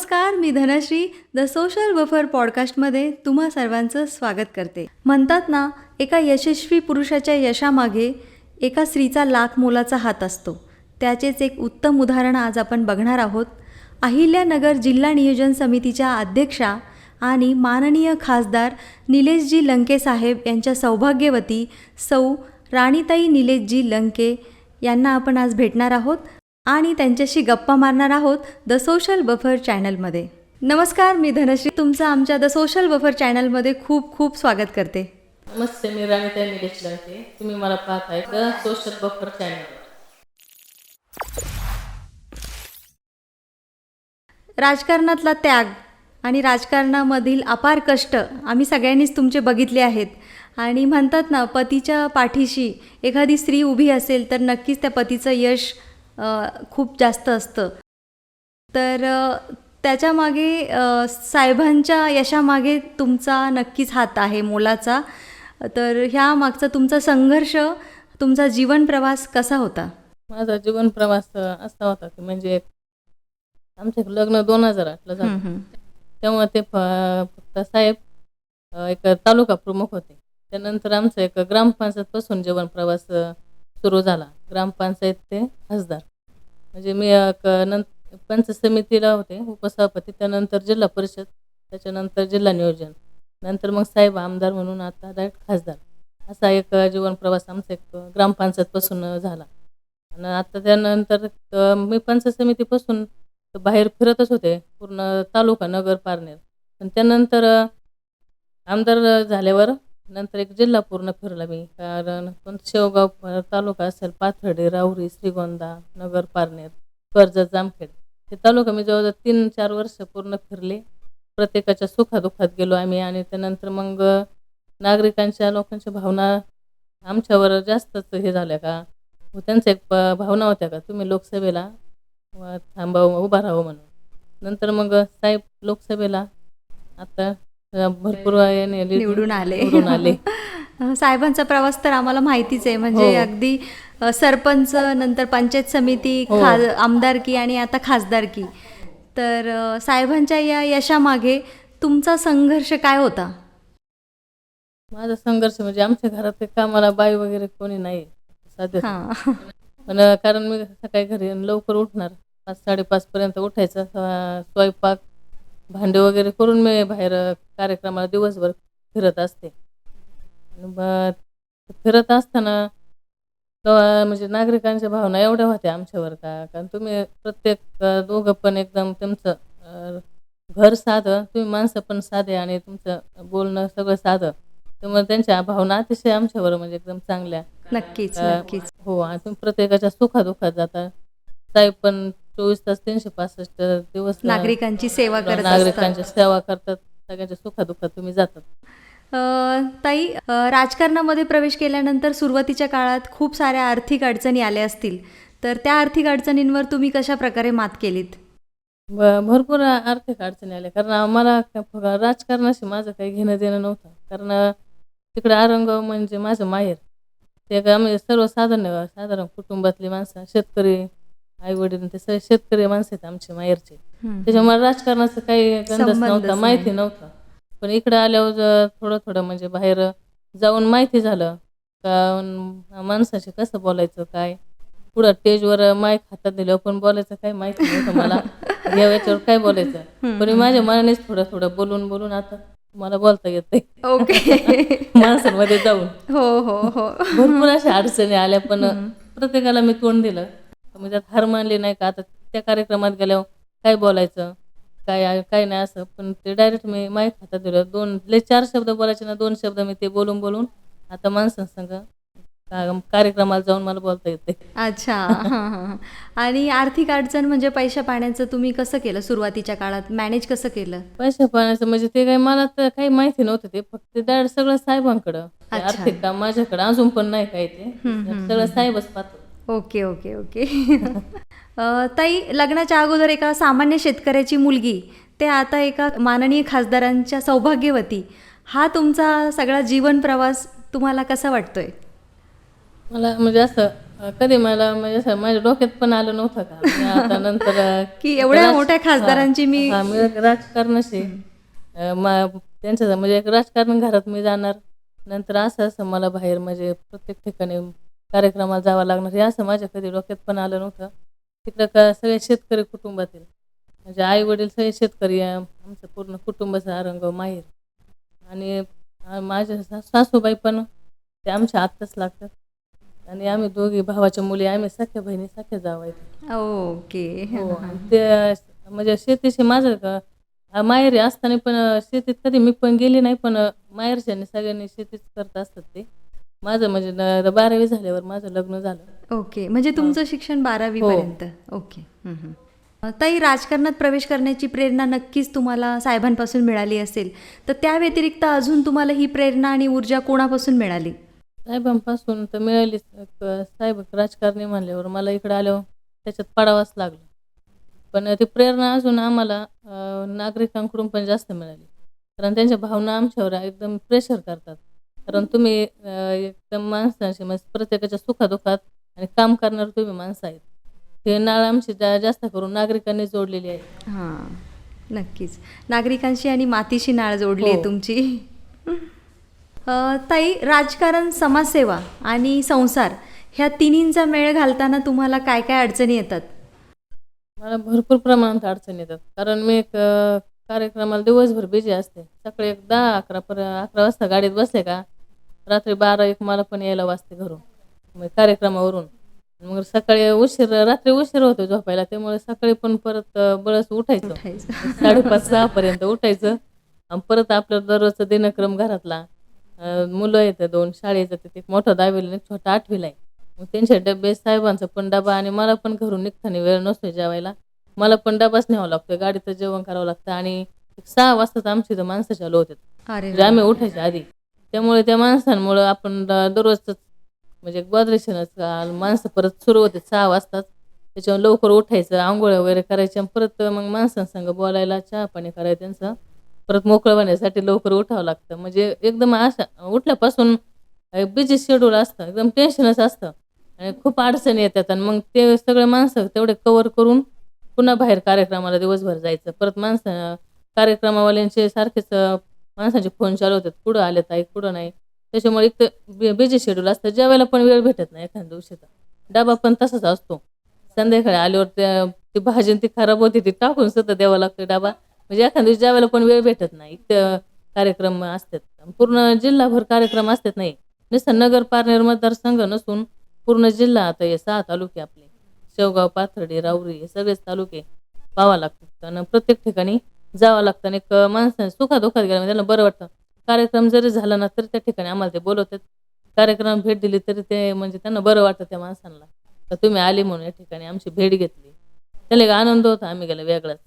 नमस्कार मी Dhanashree the social buffer पॉडकास्टमध्ये तुम्हा सर्वांचं स्वागत करते. म्हणतात ना एका यशस्वी पुरुषाच्या यशामागे एका स्त्रीचा लाख मोलाचा हात असतो. त्याचेच एक उत्तम उदाहरण आज आपण बघणार आहोत. अहिल्यानगर जिल्हा नियोजन समितीच्या अध्यक्षा आणि माननीय खासदार निलेशजी लंके साहेब यांच्या सौभाग्यवती सौ राणीताई निलेशजी लंके यांना आपण आज भेटणार आहोत. आणि त्यांच्याशी गप्पा मारणार आहोत द सोशल बफर चॅनलमध्ये. नमस्कार मी धनश्री. तुमचं आमच्या द सोशल बफर चॅनलमध्ये खूप खूप स्वागत करते. नमस्ते मी राणीताई निलेश तुम्ही मला पाहताय द सोशल बफर चॅनल. राजकारणातला त्याग आणि राजकारणामधील अपार कष्ट आम्ही सगळ्यांनीच तुमचे बघितले आहेत. आणि म्हणतात ना पतीच्या पाठीशी एखादी स्त्री उभी असेल तर नक्कीच त्या पतीचं यश खूप जास्त असतं. तर त्याच्यामागे साहेबांच्या यशामागे तुमचा नक्कीच हात आहे मोलाचा. तर ह्या मागचा तुमचा संघर्ष तुमचा जीवन प्रवास कसा होता? माझा जीवन प्रवास असा होता की म्हणजे आमचं लग्न दोन हजार आठला झालं. तेव्हा ते फक्त साहेब एक तालुका प्रमुख होते. त्यानंतर आमचं एक ग्रामपंचायत पासून जीवन प्रवास सुरू झाला. ग्रामपंचायत ते खासदार. म्हणजे मी क नं- पंच समितीला होते उपसभापती त्यानंतर जिल्हा परिषद त्याच्यानंतर जिल्हा नियोजन नंतर मग साहेब आमदार म्हणून आता डायरेक्ट खासदार. असा एक जीवन प्रवास आमचा एक ग्रामपंचायतपासून झाला. आणि आता त्यानंतर मी पंच समितीपासून बाहेर फिरतच होते पूर्ण तालुका नगर पारनेर. पण त्यानंतर आमदार झाल्यावर नंतर एक जिल्हा पूर्ण फिरला मी. कारण पण शेवगाव तालुका असेल पाथर्डी राहुरी श्रीगोंदा नगर पारनेर कर्जत जामखेड. हे तालुका मी जवळजवळ तीन चार वर्ष पूर्ण फिरले. प्रत्येकाच्या सुखादुखात गेलो आम्ही आणि त्यानंतर मग नागरिकांच्या लोकांच्या भावना आमच्यावर जास्तच हे झाल्या का? व त्यांच्या एक प- भावना होत्या का? तुम्ही लोकसभेला व थांबावं उभा राहावं म्हणून. नंतर मग साहेब लोकसभेला आता भरपूर निवडून आले. निवडून आले. साहेबांचा प्रवास तर आम्हाला माहितीच आहे. म्हणजे हो. अगदी सरपंच नंतर पंचायत समिती हो. आमदारकी आणि आता खासदारकी. तर साहेबांच्या या यशामागे तुमचा संघर्ष काय होता? माझा संघर्ष म्हणजे आमच्या घरात कामाला बाई वगैरे कोणी नाही. सध्या हां. पण कारण मी सकाळी घरी लवकर उठणार. पाच साडेपाच पर्यंत उठायचं. स्वयंपाक भांडे वगैरे करून मी बाहेर कार्यक्रमाला दिवसभर फिरत असते. आणि फिरत असताना तेव्हा म्हणजे नागरिकांच्या भावना एवढ्या होत्या आमच्यावर का? कारण तुम्ही प्रत्येक दोघं पण एकदम तुमचं घर साधं तुम्ही माणसं पण साधे आणि तुमचं बोलणं सगळं साधं. त्यामुळे त्यांच्या भावना अतिशय आमच्यावर म्हणजे एकदम चांगल्या. नक्कीच नक्कीच. हो आणि तुम्ही प्रत्येकाच्या सुखादुखात जाता. साहेब पण चोवीस तास तीनशे पासष्ट दिवस नागरिकांची सेवा करत नागरिकांची सेवा करतात. सगळ्यांच्या सुखादुखात तुम्ही जातात. ताई राजकारणामध्ये प्रवेश केल्यानंतर सुरुवातीच्या काळात खूप साऱ्या आर्थिक अडचणी आल्या असतील. तर त्या आर्थिक अडचणींवर तुम्ही कशा प्रकारे मात केलीत? भरपूर आर्थिक अडचणी आल्या. कारण आम्हाला राजकारणाशी माझं काही घेणं देणं नव्हतं. कारण तिकडे आरंगाव म्हणजे माझं माहेर. ते आम्ही सर्वसाधारण साधारण कुटुंबातली माणसं शेतकरी आई वडील ते सगळे शेतकरी माणसं आहेत आमचे माहेरचे. त्याच्यामुळे राजकारणाचं काही गंधच नव्हता. माहिती नव्हतं. पण इकडे आल्यावर थोडं थोडं म्हणजे बाहेर जाऊन माहिती झालं का माणसाशी कसं बोलायचं काय? पुढं स्टेजवर माईक हातात दिल्यावर पण बोलायचं काय माहिती नव्हतं मला. या याच्यावर काय बोलायचं? पण माझ्या मनानेच थोडं थोडं बोलून बोलून आता मला बोलता येते ओके. माणसांमध्ये जाऊन. हो हो हो. भरपूर अशा अडचणी आल्या पण प्रत्येकाला मी तोंड दिलं. म्हणजे त्यात हार मानली नाही का? आता त्या कार्यक्रमात गेल्यावर काय बोलायचं? काय काय नाही असं. पण ते डायरेक्ट मी माईक हातात दिलं. दोन लय चार शब्द बोलायचे ना दोन शब्द मी ते बोलून बोलून आता माणसांसंग का- कार्यक्रमाला जाऊन मला बोलता येते अच्छा. आणि आर्थिक अडचण म्हणजे पैशा पाण्याचं तुम्ही कसं केलं सुरुवातीच्या काळात? मॅनेज कसं केलं? पैसे पाण्याचं म्हणजे ते काही मला तर काही माहिती नव्हतं ते. फक्त सगळं साहेबांकडं. आर्थिक काम माझ्याकडं अजून पण नाही काही ते. सगळं साहेबच पाहतो. Okay okay okay. ताई लग्नाच्या अगोदर एका सामान्य शेतकऱ्याची मुलगी ते आता एका माननीय खासदारांच्या सौभाग्यवती. हा तुमचा सगळा जीवन प्रवास तुम्हाला कसा वाटतोय? मला म्हणजे असं कधी मला म्हणजे असं माझ्या डोक्यात पण आलं नव्हतं का? आता नंतर की एवढ्या मोठ्या खासदारांची मी- हा, राजकारणाशी अ, मा- त्यांचं म्हणजे राजकारण घरात मी जाणार. नंतर असं असं मला बाहेर म्हणजे प्रत्येक ठिकाणी कार्यक्रमाला जावं लागणार. हे असं माझ्या कधी डोक्यात पण आलं नव्हतं. तिकडं का सगळे शेतकरी कुटुंबातील. म्हणजे आई वडील सगळे शेतकरी. आमचं पूर्ण कुटुंबाचा अरंग माहीर. आणि माझ्या सासूबाई पण ते आमच्या आत्ताच लागतात. आणि आम्ही दोघी भावाच्या मुली आम्ही सख्या बहिणी सख्या जावायच्या ओके. हो ते म्हणजे शेतीशी माझं क- माहेरी असताना पण शेतीत कधी मी पण गेली नाही पण अ, माहेरच्यांनी सगळ्यांनी शेतीच करत असतात ते. माझं म्हणजे न- बारावी झाल्यावर माझं लग्न झालं. ओके म्हणजे तुमचं शिक्षण बारावी हो. पर्यंत. ओके ताई राजकारणात प्रवेश करण्याची प्रेरणा नक्कीच तुम्हाला साहेबांपासून मिळाली असेल. तर त्या व्यतिरिक्त अजून तुम्हाला ही प्रेरणा आणि ऊर्जा कोणापासून मिळाली? साहेबांपासून तर मिळालीच. साहेब राजकारणी म्हणल्यावर मला इकडे आल्यावर त्याच्यात पडावंच लागलं. पण ती प्रेरणा अजून आम्हाला अ, नागरिकांकडून पण जास्त मिळाली. कारण त्यांच्या भावना आमच्यावर एकदम प्रेशर करतात. कारण तुम्ही अ, एकदम माणसांशी म्हणजे प्रत्येकाच्या सुखादुखात आणि काम करणार तुम्ही माणसं आहेत. हे नाळ आमची जा जास्त करून नागरिकांनी जोडलेली आहे. हां नक्कीच. नागरिकांशी आणि मातीशी नाळ जोडली आहे हो. तुमची. अ, ताई राजकारण समाजसेवा आणि संसार ह्या तिन्हींचा मेळ घालताना तुम्हाला काय काय अडचणी येतात? मला भरपूर प्रमाणात अडचण येतात. कारण मी एक अ, कार्यक्रमाला दिवसभर बिझी असते. सकाळी एक दहा अकरा पर अकरा वाजता गाडीत बसले का रात्री बारा एक मला पण यायला वाजते घरून. मग कार्यक्रमावरून. मग सकाळी उशीर रात्री उशीर होतो झोपायला त्यामुळे सकाळी पण परत अ, बळच उठायचं. साडेपाच सहा पर्यंत उठायचं. आणि परत आपलं दररोजचा दिनक्रम घरातला. मुलं येतं दोन शाळेचं तिथे एक मोठा दहावीला आणि एक छोटा आठवीला आहे. मग त्यांचे डबे साहेबांचा पण डबा आणि मला पण घरून निघताना वेळ नसतो जेवायला. मला पण डबाच न्यावा लागतो गाडीतच जेवण करावं लागतं आणि सहा वाजता तर आमची इथं माणसं चालू होतात. म्हणजे आम्ही उठायच्या आधी. त्यामुळे त्या माणसांमुळं आपण दररोजच म्हणजे बॉद्रेशनच माणसं परत सुरू होते सहा वाजताच. त्याच्यावर लवकर उठायचं आंघोळ वगैरे करायच्या परत मग माणसांसंग बोलायला चहा पाणी करायचं त्यांचं. परत मोकळं होण्यासाठी लवकर उठावं लागतं. म्हणजे एकदम अशा उठल्यापासून बिझी शेड्यूल असतं एकदम टेन्शनच असतं. आणि खूप अडचणी येतात आणि मग ते सगळे माणसं तेवढे कवर करून पुन्हा बाहेर कार्यक्रमाला दिवसभर जायचं. परत माणसं कार्यक्रमावाल्यांचे सारखेच माणसांचे फोन चालू होतात कुठं आले ताई कुठं नाही. त्याच्यामुळे एक तर बिझी शेड्यूल असतं जेवायला पण वेळ भेटत नाही एखाद्या दिवशीचा डबा पण तसाच असतो. संध्याकाळी आल्यावर त्या ती भाजी ती खराब होती ती टाकून सुद्धा द्यावा लागतो डबा. म्हणजे एखाद्या दिवशी जेवायला पण वेळ भेटत नाही. इतकं कार्यक्रम असतात. पूर्ण जिल्हाभर कार्यक्रम असतात नाही. नुसतं नगर पारनेर मतदारसंघ नसून पूर्ण जिल्हा आता हे सहा तालुके आपले. शेवगाव पाथर्डी राऊरी हे सगळेच तालुके पावा लागतात. आणि प्रत्येक ठिकाणी जावं लागतं आणि एक माणसाने सुखादुखात गेलं त्यांना बरं वाटतं. कार्यक्रम जरी झाला ना तरी त्या ठिकाणी आम्हाला ते बोलवतात. कार्यक्रम भेट दिली तरी ते म्हणजे त्यांना बरं वाटतं त्या माणसांना. तर तुम्ही आले म्हणून या ठिकाणी आमची भेट घेतली. त्याला एक आनंद होता आम्ही गेला वेगळाच.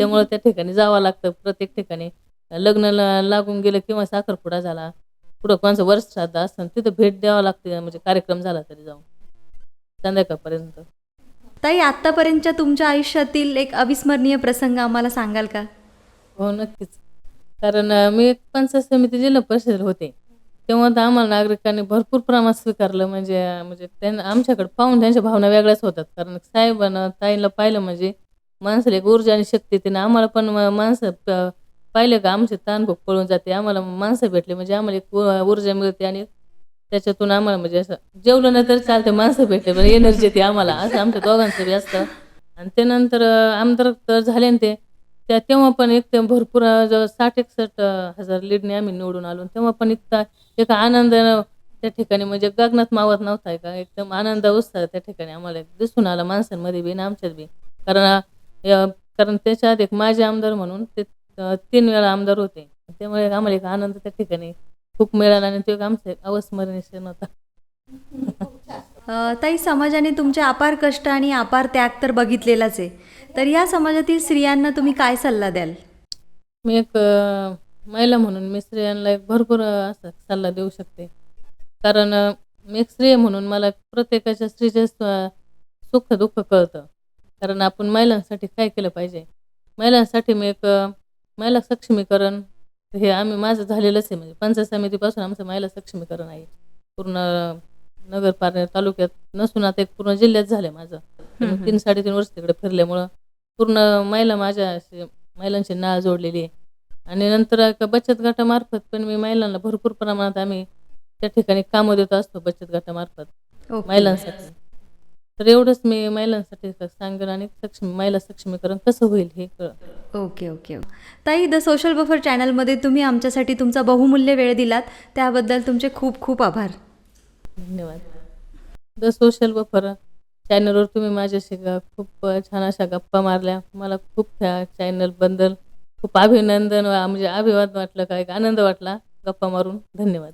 त्यामुळे त्या ठिकाणी जावं लागतं. प्रत्येक ठिकाणी लग्नला लागून गेलं किंवा साखरपुडा झाला पुढं कोणाचं वर्ष श्राद्ध असतं तिथं भेट द्यावं लागते. म्हणजे कार्यक्रम झाला तरी जाऊन. संध्याकाळपर्यंत. ताई आत्तापर्यंतच्या तुमच्या आयुष्यातील एक अविस्मरणीय प्रसंग आम्हाला सांगाल का? हो नक्कीच. कारण मी एक पंचायत समिती जिल्हा परिषद होते. तेव्हा तर आम्हाला नागरिकांनी भरपूर प्रमाणात स्वीकारलं. म्हणजे म्हणजे त्यांना आमच्याकडे पाहून त्यांच्या भावना वेगळ्याच होतात. कारण साहेबांना ताईला पाहिलं म्हणजे माणसाला एक ऊर्जा आणि शक्ती येते ना आम्हाला पण म- माणसं प- पाहिलं का? आमचे ताणभूक पळून जाते. आम्हाला माणसं भेटले म्हणजे आम्हाला एक ऊर्जा मिळते आणि त्याच्यातून आम्हाला म्हणजे असं जेवलं नाही तर चालते माणसं भेटले पण एनर्जी येते आम्हाला. असं आमच्या दोघांचं बी असतं. आणि त्यानंतर आमदार तर झाले ना ते. त्या तेव्हा पण एक ते भरपूर जवळ साठ एकसष्ट हजार लीडने आम्ही निवडून आलो. तेव्हा पण इतका एक आनंद त्या ठिकाणी म्हणजे गगनात मावत नव्हता का एकदम आनंद उत्साह त्या ठिकाणी आम्हाला दिसून आला माणसांमध्ये बी आणि आमच्यात बी. कारण कारण त्याच्या आधी एक माझे आमदार म्हणून ते तीन वेळा आमदार होते. त्यामुळे आम्हाला एक आनंद त्या ठिकाणी खूप मिळाला आणि तो एक अविस्मरणीय क्षण होता. अ, ताई समाजाने तुमचे अपार कष्ट आणि अपार त्याग तर बघितलेलाच आहे. तर या समाजातील स्त्रियांना तुम्ही काय सल्ला द्याल? मी एक अ, महिला म्हणून मी स्त्रियांना एक भरपूर अ, असा सल्ला देऊ शकते. कारण अ, मी एक स्त्री म्हणून मला प्रत्येकाच्या स्त्रीचे सुख दुःख कळतं. कारण आपण महिलांसाठी काय केलं पाहिजे? महिलांसाठी मी एक अ, महिला सक्षमीकरण हे आम्ही माझं झालेलंच आहे. म्हणजे पंचायत समितीपासून आमचं महिला सक्षमीकरण आहे. पूर्ण नगर पारनेर तालुक्यात नसून आता एक पूर्ण जिल्ह्यात झालं माझं. तीन साडेतीन वर्ष तिकडे फिरल्यामुळं पूर्ण महिला माझ्या अशी महिलांची नाळ जोडलेली आहे. आणि नंतर एका बचत गटामार्फत पण मी महिलांना भरपूर प्रमाणात आम्ही त्या ठिकाणी कामं देत असतो बचत गटामार्फत. महिलांसाठी. तर एवढंच मी महिलांसाठी सांगेन आणि सक्षम महिला सक्षमीकरण कसं होईल हे कळ ओके ओके. ताई द सोशल बफर चॅनलमध्ये तुम्ही आमच्यासाठी तुमचा बहुमूल्य वेळ दिलात. त्याबद्दल तुमचे खूप खूप आभार. धन्यवाद. द सोशल बफर चॅनलवर तुम्ही माझ्याशी खूप छान अशा गप्पा मारल्या. मला खूप त्या चॅनलबद्दल खूप अभिनंदन म्हणजे अभिवाद वाटलं का एक आनंद वाटला गप्पा मारून. धन्यवाद.